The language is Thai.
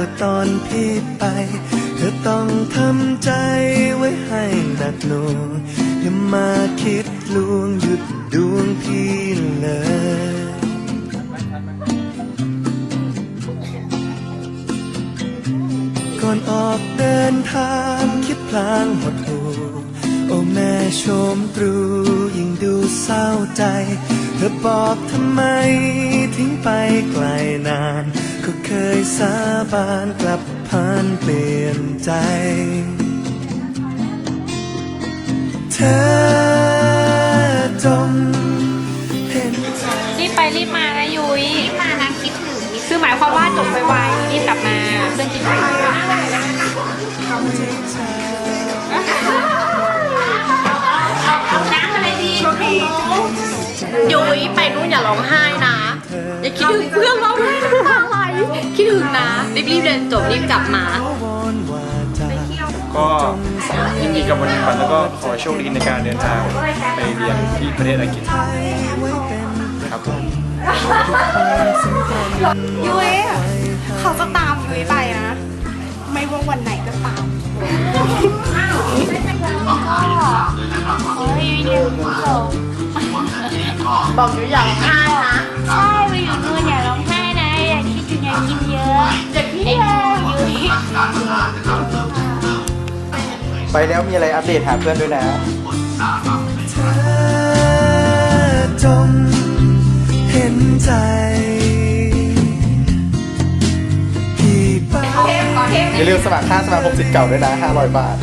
เมื่อตอนพี่ไป เธอต้องทำใจไว้ให้หนักหน่วงอย่ามาคิดลวงหยุดดวงพี่เลยก่อนออกเดินทางคิดพลางหดหูโอ้แม่ชมตรูยิ่งดูเศร้าใจ เธอบอกทำไมทิ้งไปไกลนาน ก็เคยสาบานกลับผ่านเปลี่ยนใจ เธอจงเห็นใจรีบไปรีบมานะยุ้ยมานะคิดถึงคือหมายความว่าจบไวๆรีบกลับมาเพื่อนคิดถึงน้ำอะไรดี ยุ้ยไปนู่นอย่าร้องไห้นะ อย่าคิดถึงเพื่อนเราด้วยน้ำตาไหลคิดถึงนะรีบๆเรียนจบรีบกลับมาก็ยินดีกับวันนี้ครับแล้วก็ขอให้โชคดีในการเดินทางไปเรียนที่ประเทศอังกฤษครับผมยุ้ยเขาจะตามยุ้ยไปนะ ไม่ว่าวันไหนก็ตาม บอกยุ้ยอย่าร้องไห้นะใช่ไปอยู่นู่นอย่าร้องไห้นะอย่าคิดถึงอย่ากินเยอะอย่าคิดเยอะยุ้ยไปแล้วมีอะไรอัปเดตหาเพื่อนด้วยนะเธอจงเห็นใจพี่ไปอย่าลืมสมัครค่าสมาคมสิทธิ์เก่าด้วยนะ 500 บาท